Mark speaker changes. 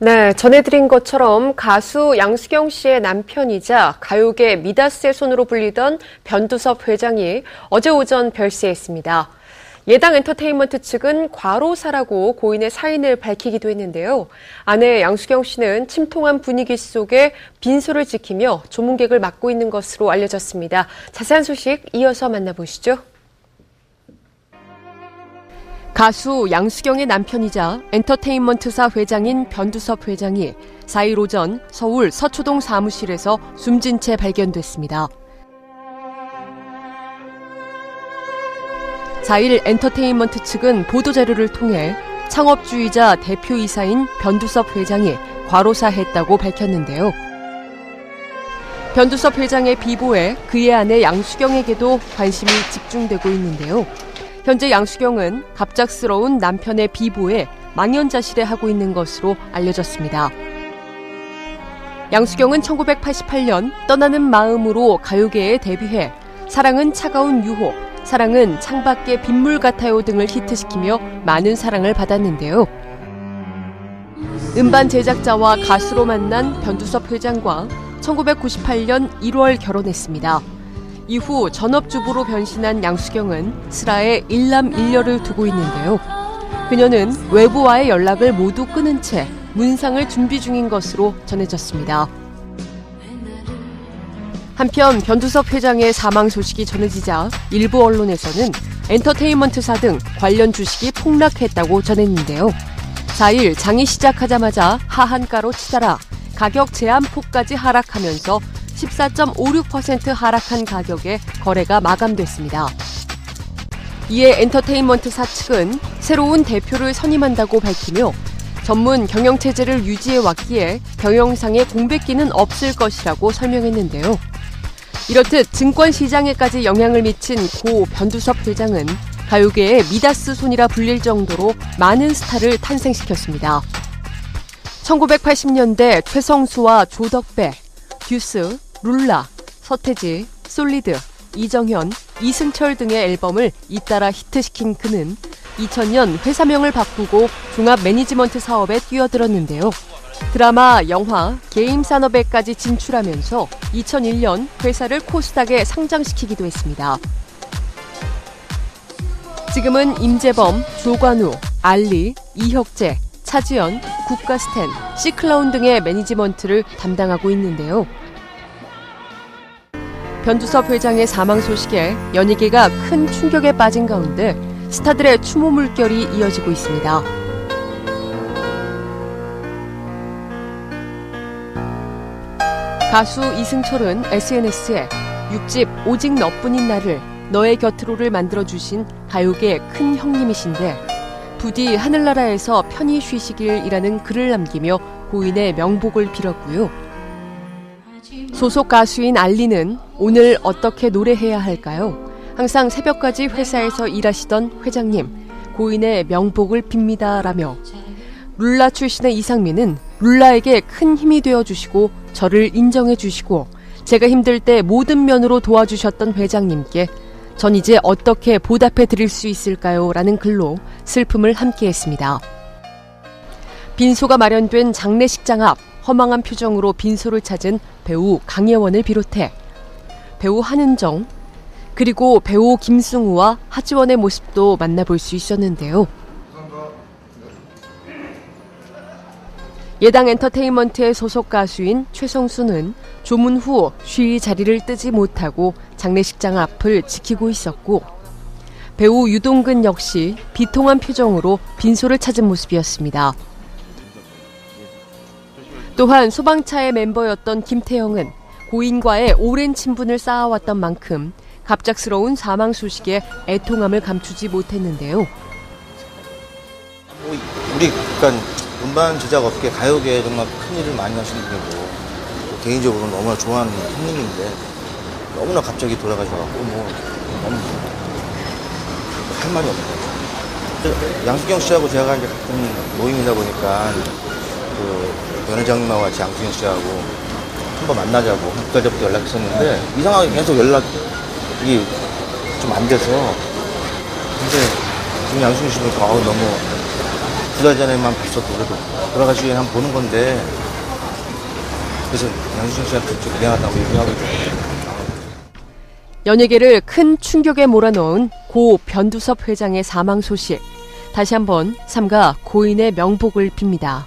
Speaker 1: 네, 전해드린 것처럼 가수 양수경 씨의 남편이자 가요계 미다스의 손으로 불리던 변두섭 회장이 어제 오전 별세했습니다. 예당 엔터테인먼트 측은 과로사라고 고인의 사인을 밝히기도 했는데요. 아내 양수경 씨는 침통한 분위기 속에 빈소를 지키며 조문객을 맡고 있는 것으로 알려졌습니다. 자세한 소식 이어서 만나보시죠. 가수 양수경의 남편이자 엔터테인먼트사 회장인 변두섭 회장이 4일 오전 서울 서초동 사무실에서 숨진 채 발견됐습니다. 4일 엔터테인먼트 측은 보도자료를 통해 창업주의자 대표이사인 변두섭 회장이 과로사했다고 밝혔는데요. 변두섭 회장의 비보에 그의 아내 양수경에게도 관심이 집중되고 있는데요. 현재 양수경은 갑작스러운 남편의 비보에 망연자실해 하고 있는 것으로 알려졌습니다. 양수경은 1988년 떠나는 마음으로 가요계에 데뷔해 사랑은 차가운 유혹, 사랑은 창밖의 빗물 같아요 등을 히트시키며 많은 사랑을 받았는데요. 음반 제작자와 가수로 만난 변두섭 회장과 1998년 1월 결혼했습니다. 이후 전업주부로 변신한 양수경은 슬하에 일남일녀를 두고 있는데요. 그녀는 외부와의 연락을 모두 끊은 채 문상을 준비 중인 것으로 전해졌습니다. 한편 변두섭 회장의 사망 소식이 전해지자 일부 언론에서는 엔터테인먼트사 등 관련 주식이 폭락했다고 전했는데요. 4일 장이 시작하자마자 하한가로 치달아 가격 제한폭까지 하락하면서 14.56% 하락한 가격에 거래가 마감됐습니다. 이에 엔터테인먼트 사 측은 새로운 대표를 선임한다고 밝히며 전문 경영체제를 유지해 왔기에 경영상의 공백기는 없을 것이라고 설명했는데요. 이렇듯 증권 시장에까지 영향을 미친 고 변두섭 회장은 가요계의 미다스 손이라 불릴 정도로 많은 스타를 탄생시켰습니다. 1980년대 최성수와 조덕배, 듀스, 룰라, 서태지, 솔리드, 이정현, 이승철 등의 앨범을 잇따라 히트시킨 그는 2000년 회사명을 바꾸고 종합 매니지먼트 사업에 뛰어들었는데요. 드라마, 영화, 게임 산업에까지 진출하면서 2001년 회사를 코스닥에 상장시키기도 했습니다. 지금은 임재범, 조관우, 알리, 이혁재, 차지연, 국가스텐, 시클라운 등의 매니지먼트를 담당하고 있는데요. 변두섭 회장의 사망 소식에 연예계가 큰 충격에 빠진 가운데 스타들의 추모 물결이 이어지고 있습니다. 가수 이승철은 SNS에 6집 오직 너뿐인 나를 너의 곁으로를 만들어주신 가요계 큰 형님이신데 부디 하늘나라에서 편히 쉬시길이라는 글을 남기며 고인의 명복을 빌었고요. 소속 가수인 알리는 오늘 어떻게 노래해야 할까요? 항상 새벽까지 회사에서 일하시던 회장님, 고인의 명복을 빕니다. 라며 룰라 출신의 이상민은 룰라에게 큰 힘이 되어 주시고 저를 인정해 주시고 제가 힘들 때 모든 면으로 도와주셨던 회장님께 전 이제 어떻게 보답해 드릴 수 있을까요? 라는 글로 슬픔을 함께 했습니다. 빈소가 마련된 장례식장 앞 허망한 표정으로 빈소를 찾은 배우 강예원을 비롯해 배우 한은정, 그리고 배우 김승우와 하지원의 모습도 만나볼 수 있었는데요. 예당 엔터테인먼트의 소속 가수인 최성수는 조문 후 쉬이 자리를 뜨지 못하고 장례식장 앞을 지키고 있었고 배우 유동근 역시 비통한 표정으로 빈소를 찾은 모습이었습니다. 또한 소방차의 멤버였던 김태형은 고인과의 오랜 친분을 쌓아왔던 만큼 갑작스러운 사망 소식에 애통함을 감추지 못했는데요.
Speaker 2: 우리 그러니까 음반 제작 업계 가요계에 정말 큰 일을 많이 하신 분이고 개인적으로 너무나 좋아하는 형님인데 너무나 갑자기 돌아가셔갖고 뭐 너무 할 말이 없네요. 양수경 씨하고 제가 이제 같은 모임이다 보니까 그 연회장님하고 같이 양수경 씨하고 한번 만나자고 전부터 연락했었는데 이상하게 계속 연락이 좀 안 돼서 근데 지금 양승희 씨 보니까 어우 너무 두 달 전에만 없어도 그래도 돌아가시기 전에 한번 보는 건데 그래서 양준석 씨한테 좀 미안하다고 얘기하고.
Speaker 1: 연예계를 큰 충격에 몰아넣은 고 변두섭 회장의 사망 소식. 다시 한번 삼가 고인의 명복을 빕니다.